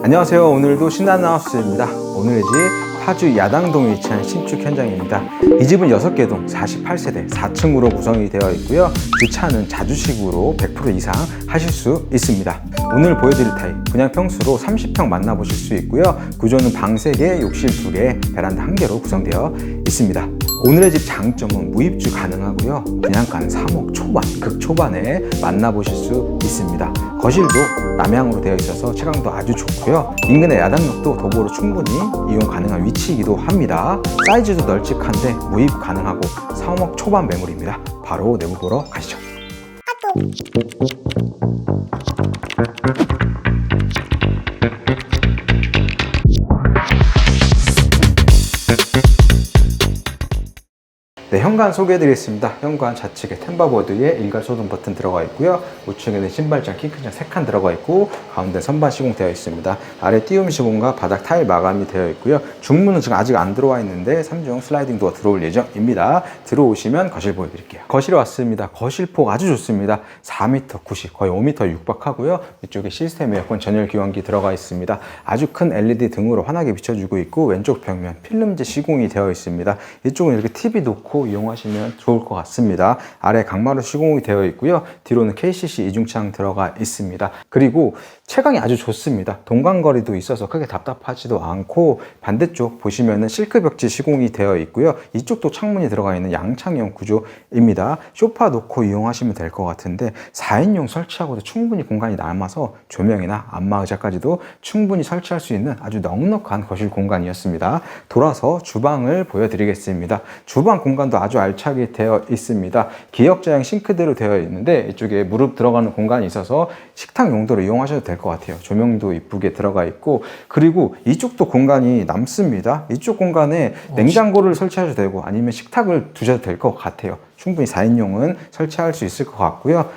안녕하세요. 오늘도 신나는 하우스입니다. 오늘의 집 파주 야당동에 위치한 신축 현장입니다. 이 집은 6개 동 48세대 4층으로 구성이 되어 있고요. 주차는 자주식으로 100% 이상 하실 수 있습니다. 오늘 보여드릴 타입 분양 평수로 30평 만나보실 수 있고요. 구조는 방 3개, 욕실 2개, 베란다 1개로 구성되어 있습니다. 오늘의 집 장점은 무입주 가능하고요. 분양가는 3억 초반, 극초반에 만나보실 수 있습니다. 거실도 남향으로 되어 있어서 채광도 아주 좋고요. 인근의 야당역도 도보로 충분히 이용 가능한 위치이기도 합니다. 사이즈도 널찍한데 무입 가능하고 3억 초반 매물입니다. 바로 내부 보러 가시죠. 네, 현관 소개해드리겠습니다. 현관 좌측에 템바보드에 일괄 소등 버튼 들어가 있고요. 우측에는 신발장, 킹크장 3칸 들어가 있고 가운데 선반 시공되어 있습니다. 아래 띄움 시공과 바닥 타일 마감이 되어 있고요. 중문은 지금 아직 안 들어와 있는데 3중 슬라이딩 도어 들어올 예정입니다. 들어오시면 거실 보여드릴게요. 거실에 왔습니다. 거실 폭 아주 좋습니다. 4m 90, 거의 5m 육박하고요. 이쪽에 시스템 에어컨 전열 교환기 들어가 있습니다. 아주 큰 LED 등으로 환하게 비춰주고 있고 왼쪽 벽면 필름지 시공이 되어 있습니다. 이쪽은 이렇게 TV 놓고 이용하시면 좋을 것 같습니다. 아래 강마루 시공이 되어 있고요. 뒤로는 KCC 이중창 들어가 있습니다. 그리고 채광이 아주 좋습니다. 동간거리도 있어서 크게 답답하지도 않고 반대쪽 보시면은 실크 벽지 시공이 되어 있고요. 이쪽도 창문이 들어가 있는 양창형 구조입니다. 소파 놓고 이용하시면 될 것 같은데 4인용 설치하고도 충분히 공간이 남아서 조명이나 안마 의자까지도 충분히 설치할 수 있는 아주 넉넉한 거실 공간이었습니다. 돌아서 주방을 보여드리겠습니다. 주방 공간 도 아주 알차게 되어 있습니다. 기역자형 싱크대로 되어 있는데 이쪽에 무릎 들어가는 공간이 있어서 식탁 용도로 이용하셔도 될 것 같아요. 조명도 이쁘게 들어가 있고 그리고 이쪽도 공간이 남습니다. 이쪽 공간에 냉장고를 설치하셔도 되고 아니면 식탁을 두셔도 될 것 같아요. 충분히 4인용은 설치할 수 있을 것 같고요.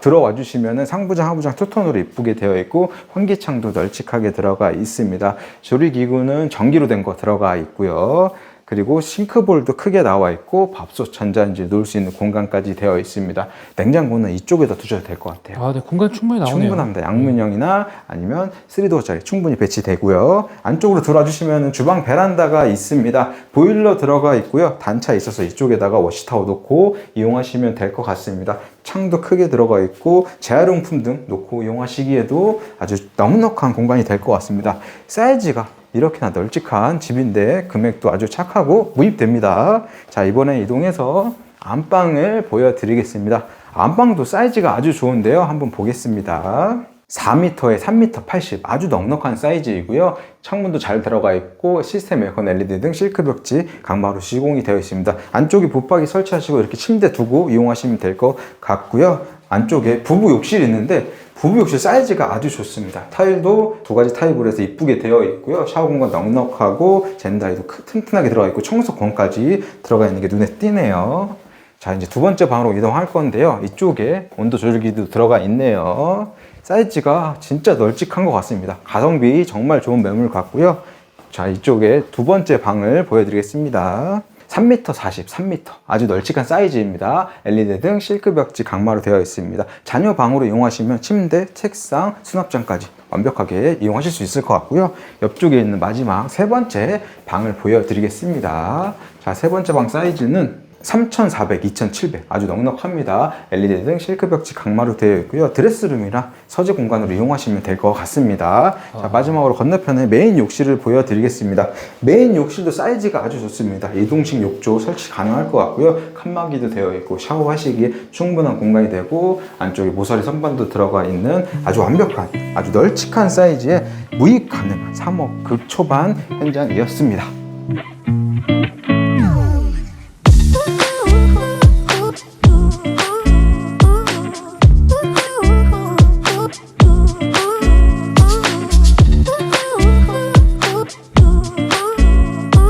들어와 주시면은 상부장, 하부장 투톤으로 이쁘게 되어 있고 환기창도 널찍하게 들어가 있습니다. 조리기구는 전기로 된 거 들어가 있고요. 그리고 싱크볼도 크게 나와 있고 밥솥, 전자레인지 놓을 수 있는 공간까지 되어 있습니다. 냉장고는 이쪽에다 두셔도 될 것 같아요. 아, 네, 공간 충분히 나오네요. 충분합니다. 양문형이나 아니면 3도어짜리 충분히 배치되고요. 안쪽으로 들어와 주시면 주방 베란다가 있습니다. 보일러 들어가 있고요. 단차 있어서 이쪽에다가 워시타워 놓고 이용하시면 될 것 같습니다. 창도 크게 들어가 있고 재활용품 등 놓고 이용하시기에도 아주 넉넉한 공간이 될 것 같습니다. 사이즈가 이렇게나 널찍한 집인데 금액도 아주 착하고 무입됩니다. 자, 이번에 이동해서 안방을 보여드리겠습니다. 안방도 사이즈가 아주 좋은데요. 한번 보겠습니다. 4m에 3m 80 아주 넉넉한 사이즈이고요. 창문도 잘 들어가 있고 시스템 에어컨 LED 등 실크 벽지 강마루 시공이 되어 있습니다. 안쪽에 붙박이 설치하시고 이렇게 침대 두고 이용하시면 될 것 같고요. 안쪽에 부부 욕실이 있는데 부부 욕실 사이즈가 아주 좋습니다. 타일도 두 가지 타입으로 해서 이쁘게 되어 있고요. 샤워 공간 넉넉하고 젠다이도 크- 튼튼하게 들어가 있고 청소권까지 들어가 있는 게 눈에 띄네요. 자, 이제 두 번째 방으로 이동할 건데요. 이쪽에 온도 조절기도 들어가 있네요. 사이즈가 진짜 널찍한 것 같습니다. 가성비 정말 좋은 매물 같고요. 자, 이쪽에 두 번째 방을 보여드리겠습니다. 3m 40, 3m 아주 널찍한 사이즈입니다. LED 등 실크 벽지 강마로 되어 있습니다. 자녀 방으로 이용하시면 침대, 책상, 수납장까지 완벽하게 이용하실 수 있을 것 같고요. 옆쪽에 있는 마지막 세 번째 방을 보여드리겠습니다. 자, 세 번째 방 사이즈는 3,400, 2,700 아주 넉넉합니다. LED 등 실크 벽지 강마루 되어 있고요. 드레스룸이나 서재 공간으로 이용하시면 될 것 같습니다. 자, 마지막으로 건너편에 메인 욕실을 보여드리겠습니다. 메인 욕실도 사이즈가 아주 좋습니다. 이동식 욕조 설치 가능할 것 같고요. 칸막이도 되어 있고 샤워하시기에 충분한 공간이 되고 안쪽에 모서리 선반도 들어가 있는 아주 완벽한 아주 널찍한 사이즈의 무입 가능한 3억 극초반 현장이었습니다.